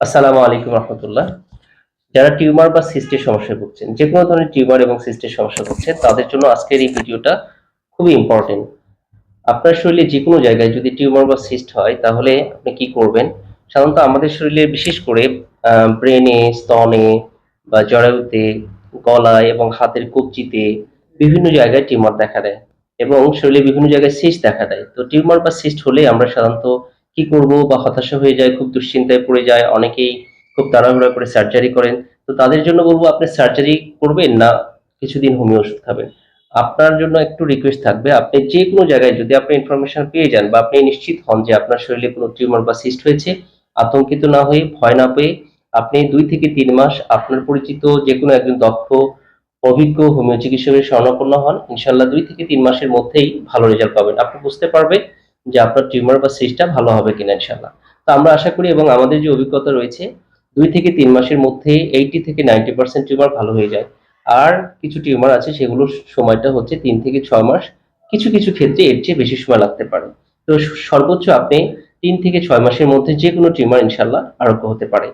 আসসালামু আলাইকুম রহমতুল্লাহ। যারা টিউমার বা সিস্টের সমস্যায় ভুগছেন, যে কোনো ধরনের টিউমার এবং সিস্টের সমস্যা ভুগছে তাদের জন্য আজকের এই ভিডিওটা খুবই ইম্পর্টেন্ট আপনার শরীরে যে কোনো জায়গায় যদি টিউমার বা সিস্ট হয়, তাহলে আপনি কি করবেন? সাধারণত আমাদের শরীরে বিশেষ করে ব্রেনে স্তনে বা জরায়ুতে, গলায় এবং হাতের কবজিতে বিভিন্ন জায়গায় টিউমার দেখা দেয় এবং শরীরে বিভিন্ন জায়গায় সিস্ট দেখা দেয়। তো টিউমার বা সিস্ট হলে আমরা সাধারণত কি করব বা হতাশা হয়ে যায়, খুব দুশ্চিন্তায় পড়ে যায়, অনেকেই খুব তাড়াহুড়া করে সার্জারি করেন। তো তাদের জন্য বলব, আপনি সার্জারি করবেন না, কিছুদিন হোমিও ওষুধ খাবেন। আপনার জন্য একটু রিকোয়েস্ট থাকবে, আপনি যে কোনো জায়গায় যদি আপনি ইনফরমেশন পেয়ে যান বা আপনি নিশ্চিত হন যে আপনার শরীরে কোনো টিউমার বা সিস্ট হয়েছে, আতঙ্কিত না হয়ে, ভয় না পেয়ে আপনি দুই থেকে তিন মাস আপনার পরিচিত যে কোনো একজন দক্ষ, অভিজ্ঞ হোমিও চিকিৎসকের শরণাপন্ন হন। ইনশাল্লাহ দুই থেকে তিন মাসের মধ্যেই ভালো রেজাল্ট পাবেন। আপনি বুঝতে পারবেন যে আপনার টিউমার বা সিস্টটা ভালো হবে কিনা ইনশাল্লাহ তো আমরা আশা করি এবং আমাদের যে অভিজ্ঞতা রয়েছে, দুই থেকে তিন মাসের মধ্যে এইটি থেকে নাইনটি পার্সেন্ট টিউমার ভালো হয়ে যায়। আর কিছু টিউমার আছে, সেগুলোর সময়টা হচ্ছে তিন থেকে ছয় মাস। কিছু কিছু ক্ষেত্রে এর চেয়ে বেশি সময় লাগতে পারে। তো সর্বোচ্চ আপনি তিন থেকে ছয় মাসের মধ্যে যে কোনো টিউমার ইনশাল্লাহ আরোগ্য হতে পারে।